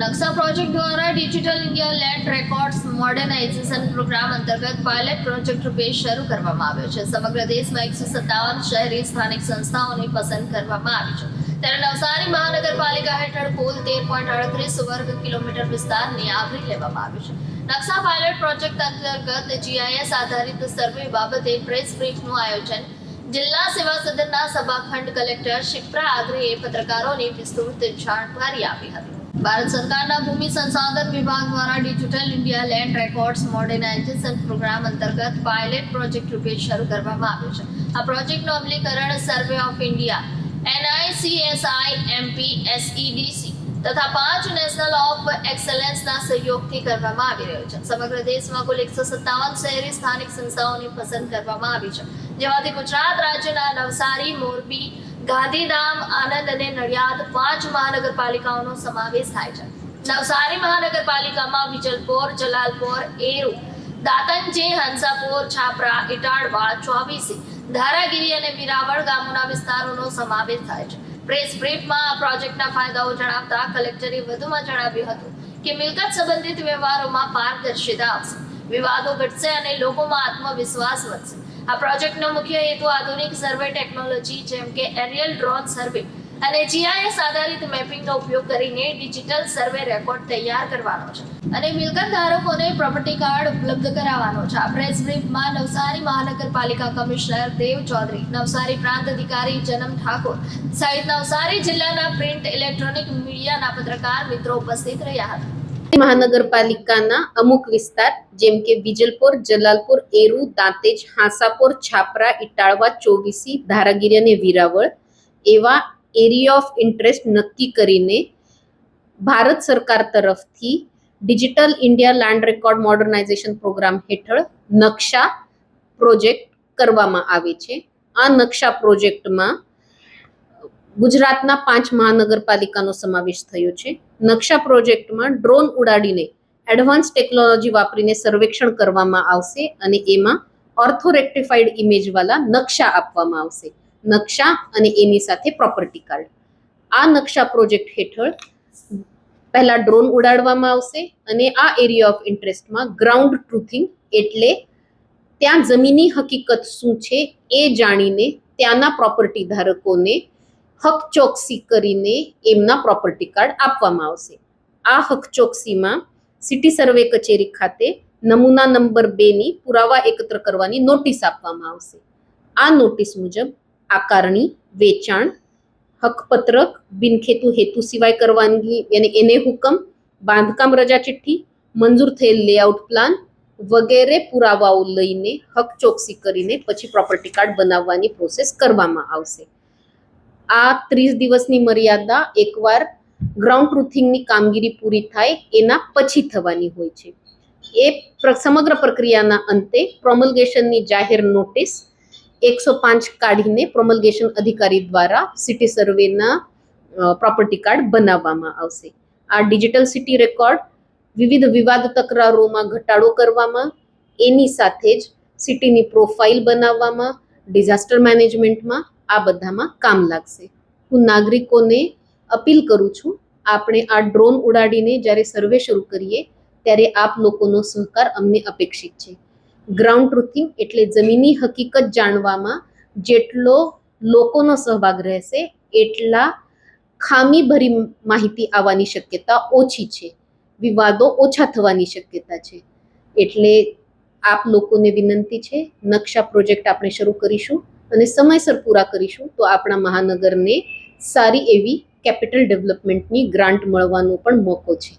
નકશા પ્રોજેક્ટ દ્વારા digital India land records modernisation programme અંતર્ગત પાયલટ પ્રોજેક્ટ રૂપે શરૂ કરવામાં આવ્યો છે. સમગ્ર દેશમાં એકસો સત્તાવન શહેરી સ્થાનિક સંસ્થાઓને પસંદ કરવામાં આવી છે. ત્યારે નવસારી મહાનગરપાલિકા હેઠળ કુલ તેર પોઈન્ટ અડત્રીસ વર્ગ કિલોમીટર વિસ્તારને આવરી લેવામાં આવ્યું છે. નકશા પાયલટ પ્રોજેક્ટ અંતર્ગત જીઆઈએસ આધારિત સર્વે બાબતે પ્રેસ બ્રીફનું આયોજન જિલ્લા સેવા સદનના સભાખંડ કલેક્ટર શિપ્રા આગ્રેએ પત્રકારોને વિસ્તૃત જાણકારી આપી હતી. ભારત સરકારના ભૂમિ સંસાધન વિભાગ દ્વારા digital India land records modernization programme અંતર્ગત પાયલેટ પ્રોજેક્ટ રૂપે શરૂ કરવામાં આવ્યો છે. આ પ્રોજેક્ટનું અમલીકરણ survey of India NICSI MP SEDC તથા પાંચ નેશનલ ઓફ એક્સલન્સના સહયોગથી કરવામાં આવી રહ્યો છે. સમગ્ર દેશમાં કુલ એકસો સત્તાવન શહેરી સ્થાનિક સંસ્થાઓની પસંદ કરવામાં આવી છે. જેમાંથી ગુજરાત રાજ્યના નવસારી, મોરબી, ગાંધીધામ આનંદ અને નડિયાદ પાંચ મહાનગરપાલિકાઓનો સમાવેશ થાય છે. નવસારી મહાનગરપાલિકામાં વિજલપોર, જલાલપોર, એરુ દાતંજે હંસાપુર, છાપરા ઇટાળવા ચોવીસી, ધારાગીરી અને વીરાવળ ગામોના વિસ્તારોનો સમાવેશ થાય છે. પ્રેસ બ્રીફમાં આ પ્રોજેક્ટના ફાયદાઓ જણાવતા કલેક્ટરે વધુમાં જણાવ્યું હતું કે મિલકત સંબંધિત વ્યવહારોમાં પારદર્શિતા આવશે વિવાદો ઘટશે અને લોકોમાં આત્મવિશ્વાસ વધશે. આ પ્રોજેક્ટનો મુખ્ય હેતુ આધુનિક સર્વે ટેકનોલોજી, જેમ કે એરિયલ ડ્રોન સર્વે અને જીઆઈએસ આધારિત મેપિંગનો ઉપયોગ કરીને ડિજિટલ સર્વે રેકોર્ડ તૈયાર કરવાનો છે. અને મિલકત ધારકોને પ્રોપર્ટી કાર્ડ ઉપલબ્ધ કરાવવાનો છે. આ પ્રેસ બ્રીફમાં નવસારી મહાનગરપાલિકા કમિશનર દેવ ચૌધરી, નવસારી પ્રાંત અધિકારી જનમ ઠાકોર સહિત નવસારી જિલ્લાના પ્રિન્ટ ઇલેક્ટ્રોનિક મીડિયાના પત્રકાર મિત્રો ઉપસ્થિત રહ્યા હતા. મહાનગરપાલિકાના અમુક વિસ્તાર, જેમ કે વિજલપુર, જલાલપુર, એરુ, દાંતેજ, હાંસાપુર, છાપરા, ઇટાળવા, ચોવીસી, ધારાગીરી અને વીરાવળ, એવા એરિયા ઓફ ઇન્ટરેસ્ટ નક્કી કરીને ભારત સરકાર તરફથી digital India land record modernisation programme હેઠળ નકશા પ્રોજેક્ટ કરવામાં આવે છે. આ નકશા પ્રોજેક્ટમાં ગુજરાતના પાંચ મહાનગરપાલિકાનો સમાવેશ થયો છે. નકશા પ્રોજેક્ટમાં ડ્રોન ઉડાડીને એડવાન્સ ટેકનોલોજી વાપરીને સર્વેક્ષણ કરવામાં આવશે અને એમાં ઓર્થોરેક્ટિફાઈડ ઇમેજવાળા નકશા આપવામાં આવશે. નકશા અને એની સાથે પ્રોપર્ટી કાર્ડ. આ નકશા પ્રોજેક્ટ હેઠળ પહેલા ડ્રોન ઉડાડવામાં આવશે અને આ એરિયા ઓફ ઇન્ટરેસ્ટમાં ગ્રાઉન્ડ ટ્રુથિંગ એટલે ત્યાં જમીની હકીકત શું છે એ જાણીને ત્યાંના પ્રોપર્ટી ધારકોને હક ચોકસી કરીને એમના પ્રોપર્ટી કાર્ડ આપવામાં આવશે. આ હક ચોકસીમાં સિટી સર્વે કચેરી ખાતે નમૂના નંબર બેની પુરાવા એકત્ર કરવાની નોટિસ આપવામાં આવશે. આ નોટિસ મુજબ આકારણી, વેચાણ, હકપત્રક, બિનખેતુ હેતુ સિવાય કરવાની અને એને હુકમ, બાંધકામ રજા ચિઠ્ઠી, મંજૂર થયેલ લેઆઉટ પ્લાન વગેરે પુરાવાઓ લઈને હક ચોકસી કરીને પછી પ્રોપર્ટી કાર્ડ બનાવવાની પ્રોસેસ કરવામાં આવશે. આ ત્રીસ દિવસની મર્યાદા એકવાર ગ્રાઉન્ડ ટ્રુથિંગની કામગીરી પૂરી થાય એના પછી થવાની હોય છે. એ સમગ્ર પ્રક્રિયાના અંતે પ્રોમલગેશનની જાહેર નોટિસ એકસો પાંચ કાઢીને પ્રોમલગેશન અધિકારી દ્વારા સિટી સર્વેના પ્રોપર્ટી કાર્ડ બનાવવામાં આવશે. આ ડિજિટલ સિટી રેકોર્ડ વિવિધ વિવાદ તકરારોમાં ઘટાડો કરવામાં, એની સાથે જ સિટીની પ્રોફાઇલ બનાવવામાં ડિઝાસ્ટર મેનેજમેન્ટમાં આ બધામાં કામ લાગશે. હું નાગરિકોને અપીલ કરું છું, આપણે આ ડ્રોન ઉડાડીને જ્યારે સર્વે શરૂ કરીએ, ત્યારે આપ લોકોનો સહકાર અમને અપેક્ષિત છે. ગ્રાઉન્ડ ટ્રુથિંગ એટલે જમીની હકીકત જાણવામાં જેટલો લોકોનો સહભાગ રહેશે, એટલા ખામીભરી માહિતી આવવાની શક્યતા ઓછી છે. વિવાદો ઓછા થવાની શક્યતા છે. એટલે આપ લોકોને વિનંતી છે, નકશા પ્રોજેક્ટ આપણે શરૂ કરીશું. અને સમયસર પૂરા કરીશું, તો આપણા મહાનગરને સારી એવી કેપિટલ ડેવલપમેન્ટની ગ્રાન્ટ મળવાનો પણ મોકો છે.